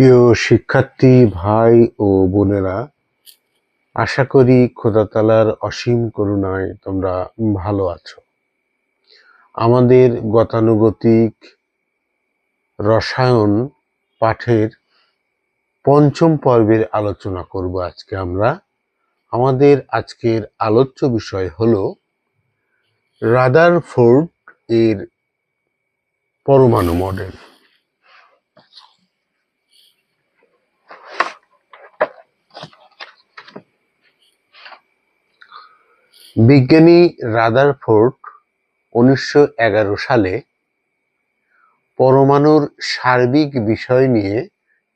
প্রিয় শিক্ষার্থী, ভাই ও বোনেরা, আশা করি খোদা তালার অসীম করুণায় তোমরা ভালো আছো। আমাদের গতানুগতিক রসায়ন পাঠের পঞ্চম পর্বের আলোচনা করব আজকে আমরা। আমাদের আজকের আলোচ্য বিষয় হলো রাদারফোর্ড এর পরমাণু মডেল। বিজ্ঞানী রাদারফোর্ড উনিশশো এগারো সালে পরমাণুর সার্বিক বিষয় নিয়ে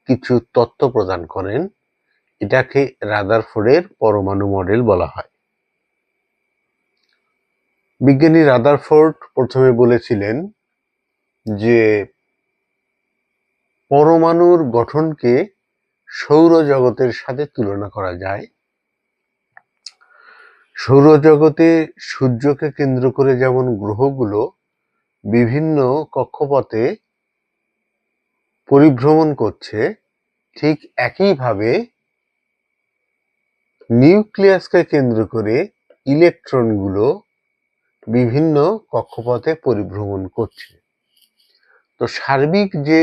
কিছু তথ্য প্রদান করেন। এটাকে রাদারফোর্ডের পরমাণু মডেল বলা হয়। বিজ্ঞানী রাদারফোর্ড প্রথমে বলেছিলেন যে পরমাণুর গঠনকে সৌরজগতের সাথে তুলনা করা যায় সৌরজগতে সূর্যকে কেন্দ্র করে যেমন গ্রহগুলো বিভিন্ন কক্ষপথে পরিভ্রমণ করছে, ঠিক একইভাবে নিউক্লিয়াসকে কেন্দ্র করে ইলেকট্রনগুলো বিভিন্ন কক্ষপথে পরিভ্রমণ করছে। তো সার্বিক যে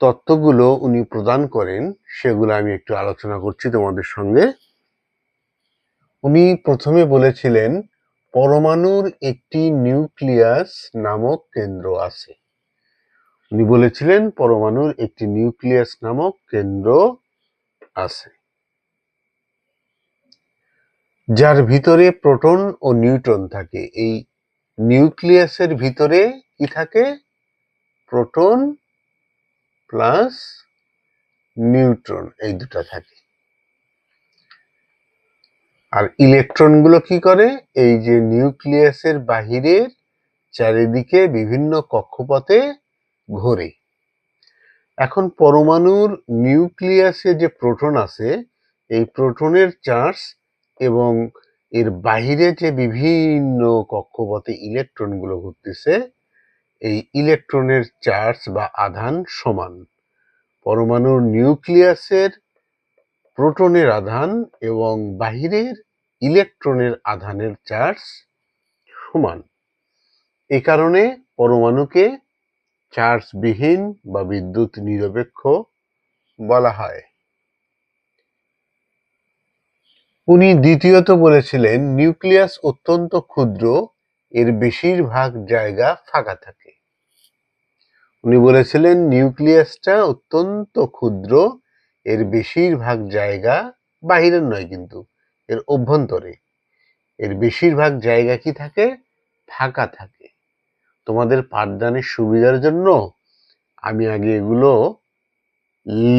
তত্ত্বগুলো উনি প্রদান করেন, সেগুলো আমি একটু আলোচনা করছি তোমাদের সঙ্গে। উনি প্রথমে বলেছিলেন, পরমাণুর একটি নিউক্লিয়াস নামক কেন্দ্র আছে। উনি বলেছিলেন, পরমাণুর একটি নিউক্লিয়াস নামক কেন্দ্র আছে। যার ভিতরে প্রোটন ও নিউট্রন থাকে, এই নিউক্লিয়াসের ভিতরে কি থাকে? প্রোটন প্লাস নিউট্রন, এই দুটো থাকে। আর ইলেকট্রনগুলো কি করে? এই যে নিউক্লিয়াসের বাহিরের চারিদিকে বিভিন্ন কক্ষপথে ঘোরে। এখন পরমাণুর নিউক্লিয়াসে যে প্রোটন আছে, এই প্রোটনের চার্জ এবং এর বাহিরে যে বিভিন্ন কক্ষপথে ইলেকট্রনগুলো ঘুরতেছে, এই ইলেকট্রনের চার্জ বা আধান সমান। পরমাণুর নিউক্লিয়াসের প্রোটনের আধান এবং বাহিরের ইলেকট্রনের আধানের চার্জ সমান। এই কারণে পরমাণুকে চার্জবিহীন বা বিদ্যুৎ নিরপেক্ষ বলা হয়। উনি দ্বিতীয়ত বলেছিলেন, নিউক্লিয়াস অত্যন্ত ক্ষুদ্র, এর বেশিরভাগ জায়গা ফাঁকা থাকে। উনি বলেছিলেন, নিউক্লিয়াসটা অত্যন্ত ক্ষুদ্র, এর বেশিরভাগ জায়গা বাহিরের নয় কিন্তু। এর অভ্যন্তরে। এর বেশিরভাগ জায়গা কি থাকে? ফাঁকা থাকে। তোমাদের পাঠদানের সুবিধার জন্য আমি আগে এগুলো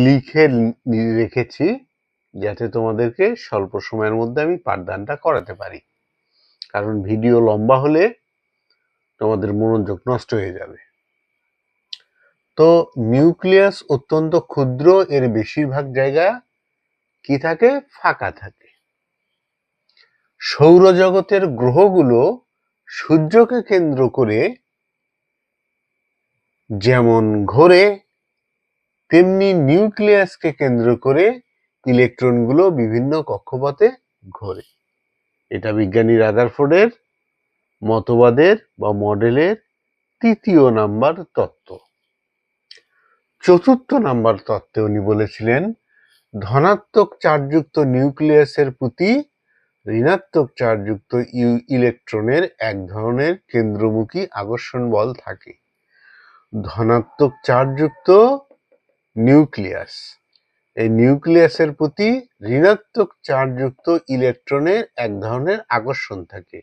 লিখে রেখেছি যাতে তোমাদেরকে স্বল্প সময়ের মধ্যে আমি পাঠদানটা করাতে পারি। কারণ ভিডিও লম্বা হলে তোমাদের মনোযোগ নষ্ট হয়ে যাবে। তো নিউক্লিয়াস অত্যন্ত ক্ষুদ্র, এর বেশিরভাগ জায়গা কি থাকে? ফাঁকা থাকে। সৌরজগতের গ্রহগুলো সূর্যকে কেন্দ্র করে যেমন ঘোরে, তেমনি নিউক্লিয়াসকে কেন্দ্র করে ইলেকট্রনগুলো বিভিন্ন কক্ষপথে ঘোরে। এটা বিজ্ঞানী রাদারফোর্ডের মতবাদের বা মডেলের তৃতীয় নাম্বার তত্ত্ব। চতুর্থ নাম্বার তত্ত্বে উনি বলেছিলেন, ধনাত্মক চার্জযুক্ত নিউক্লিয়াসের প্রতি ঋণাত্মক চার্জযুক্ত ইউ- ইলেকট্রনের এক ধরনের কেন্দ্রমুখী আকর্ষণ বল থাকে। ধনাত্মক চার্জযুক্ত নিউক্লিয়াস। এই নিউক্লিয়াসের প্রতি ঋণাত্মক চার্জযুক্ত ইলেকট্রনের এক ধরনের আকর্ষণ থাকে।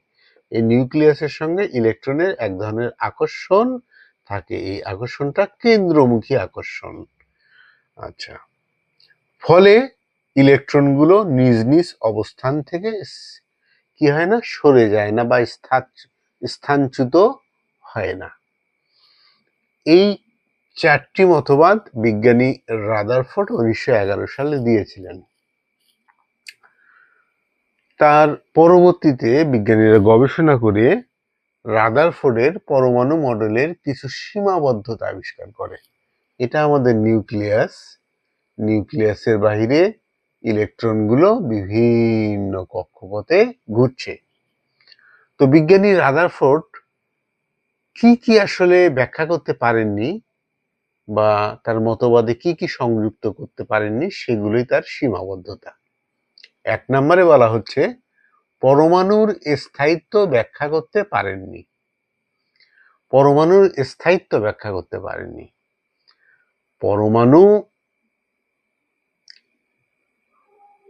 এই নিউক্লিয়াসের সঙ্গে ইলেকট্রনের এক ধরনের আকর্ষণ থাকে। এই আকর্ষণটা কেন্দ্রমুখী আকর্ষণ। আচ্ছা। ফলে ইলেকট্রনগুলো নিজ নিজ অবস্থান থেকে কি হয় না, সরে যায় না বা স্থান- স্থানচ্যুত হয় না। এই চারটি মতবাদ বিজ্ঞানী রাদারফোর্ড উনিশশো এগারো সালে দিয়েছিলেন। তার পরবর্তীতে বিজ্ঞানীরা গবেষণা করে রাদারফোর্ডের পরমাণু মডেলের কিছু সীমাবদ্ধতা আবিষ্কার করে। এটা আমাদের নিউক্লিয়াস, নিউক্লিয়াসের বাহিরে ইলেকট্রনগুলো বিভিন্ন কক্ষপথে ঘুরছে। তো বিজ্ঞানী রাদারফোর্ড কি কি আসলে ব্যাখ্যা করতে পারেননি বা তার মতবাদে কি কি সংযুক্ত করতে পারেননি সেগুলোই তার সীমাবদ্ধতা। এক নম্বরে বলা হচ্ছে, পরমাণুর স্থায়িত্ব ব্যাখ্যা করতে পারেননি। পরমাণুর স্থায়িত্ব ব্যাখ্যা করতে পারেননি। পরমাণু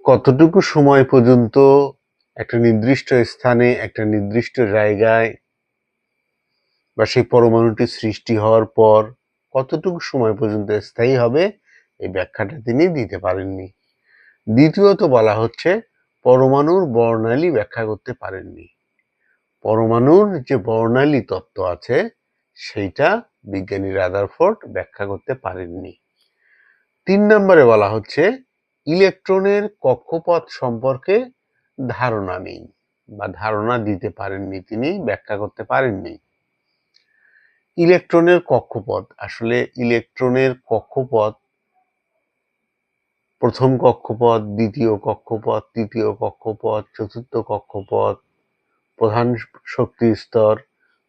কতটুকু সময় পর্যন্ত একটা নির্দিষ্ট স্থানে, একটা নির্দিষ্ট জায়গায় বা সেই পরমাণুটি সৃষ্টি হওয়ার পর কতটুকু সময় পর্যন্ত স্থায়ী হবে, এই ব্যাখ্যাটা তিনি দিতে পারেননি। দ্বিতীয়ত বলা হচ্ছে, পরমাণুর বর্ণালী ব্যাখ্যা করতে পারেননি। পরমাণুর যে বর্ণালী তত্ত্ব আছে, সেইটা বিজ্ঞানী রাদারফোর্ড ব্যাখ্যা করতে পারেননি। তিন নম্বরে বলা হচ্ছে ইলেকট্রনের কক্ষপথ সম্পর্কে ধারণা নেই বা ধারণা দিতে পারেননি তিনি, ব্যাখ্যা করতে পারেননি। ইলেকট্রনের কক্ষপথ, আসলে ইলেকট্রনের কক্ষপথ, প্রথম কক্ষপথ, দ্বিতীয় কক্ষপথ, তৃতীয় কক্ষপথ, চতুর্থ কক্ষপথ, প্রধান শক্তি স্তর,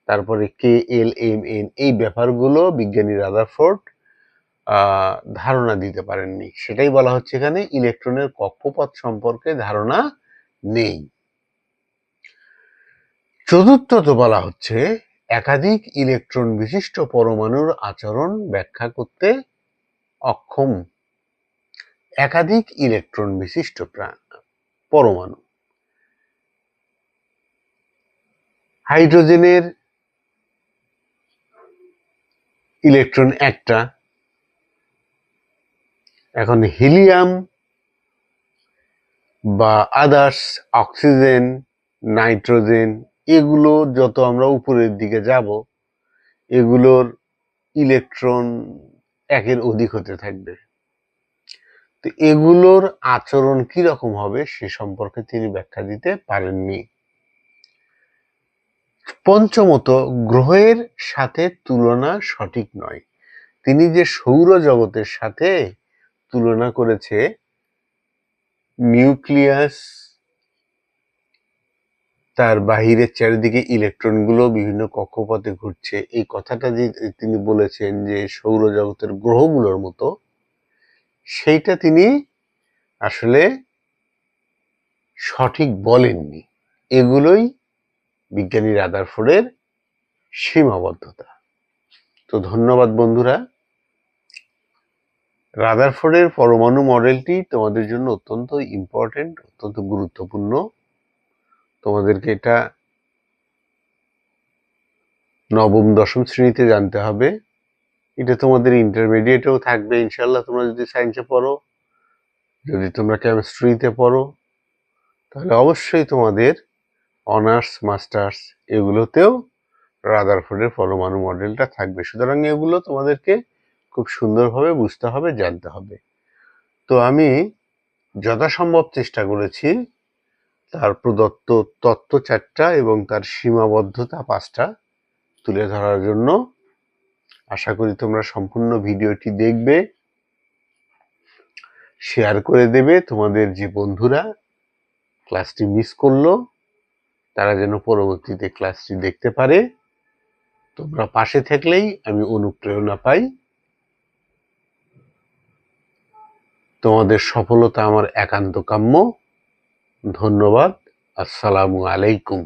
তারপরে কে এল এম এন, এই ব্যাপারগুলো বিজ্ঞানী রাদারফোর্ড ধারণা দিতে পারেননি। সেটাই বলা হচ্ছে এখানে ইলেকট্রনের কক্ষপথ সম্পর্কে ধারণা নেই। চতুর্থত বলা হচ্ছে, একাধিক ইলেকট্রন বিশিষ্ট পরমাণুর আচরণ ব্যাখ্যা করতে অক্ষম। একাধিক ইলেকট্রন বিশিষ্ট পরমাণু। হাইড্রোজেনের ইলেকট্রন একটা এখন হিলিয়াম বা আদার্স, অক্সিজেন, নাইট্রোজেন, এগুলো যত আমরা উপরের দিকে যাব, এগুলোর ইলেকট্রন একের অধিক হতে থাকবে। তো এগুলোর আচরণ কি রকম হবে সে সম্পর্কে তিনি ব্যাখ্যা দিতে পারেননি। পঞ্চমত, গ্রহের সাথে তুলনা সঠিক নয়। তিনি যে সৌরজগতের সাথে তুলনা করেছে নিউক্লিয়াস, তার বাহিরের চারিদিকে ইলেকট্রনগুলো বিভিন্ন কক্ষপথে ঘুরছে। এই কথাটা যে তিনি বলেছেন যে সৌরজগতের গ্রহগুলোর মতো, সেইটা তিনি আসলে সঠিক বলেননি। এগুলোই বিজ্ঞানী রাদারফোর্ডের সীমাবদ্ধতা। তো ধন্যবাদ বন্ধুরা। রাদারফোর্ডের পরমাণু মডেলটি তোমাদের জন্য অত্যন্ত ইম্পর্টেন্ট অত্যন্ত গুরুত্বপূর্ণ। তোমাদেরকে এটা নবম, দশম শ্রেণীতে জানতে হবে। এটা তোমাদের ইন্টারমিডিয়েটেও থাকবে ইনশাল্লাহ তোমরা যদি সায়েন্সে পড়ো, যদি তোমরা কেমিস্ট্রিতে পড়ো, তাহলে অবশ্যই তোমাদের অনার্স মাস্টার্স এগুলোতেও রাদারফোর্ডের পরমাণু মডেলটা থাকবে। সুতরাং এগুলো তোমাদেরকে খুব সুন্দরভাবে বুঝতে হবে, জানতে হবে। তো আমি যথাসম্ভব চেষ্টা করেছি, তার প্রদত্ত তত্ত্ব চারটা এবং তার সীমাবদ্ধতা পাঁচটা তুলে ধরার জন্য। আশা করি তোমরা সম্পূর্ণ ভিডিওটি দেখবে, শেয়ার করে দেবে তোমাদের যে বন্ধুরা ক্লাসটি মিস করল, তারা যেন পরবর্তীতে ক্লাসটি দেখতে পারে। তোমরা পাশে থাকলেই আমি অনুপ্রেরণা পাই। তোমাদের সফলতা আমার একান্ত কাম্য। ধন্যবাদ। আসসালামু আলাইকুম।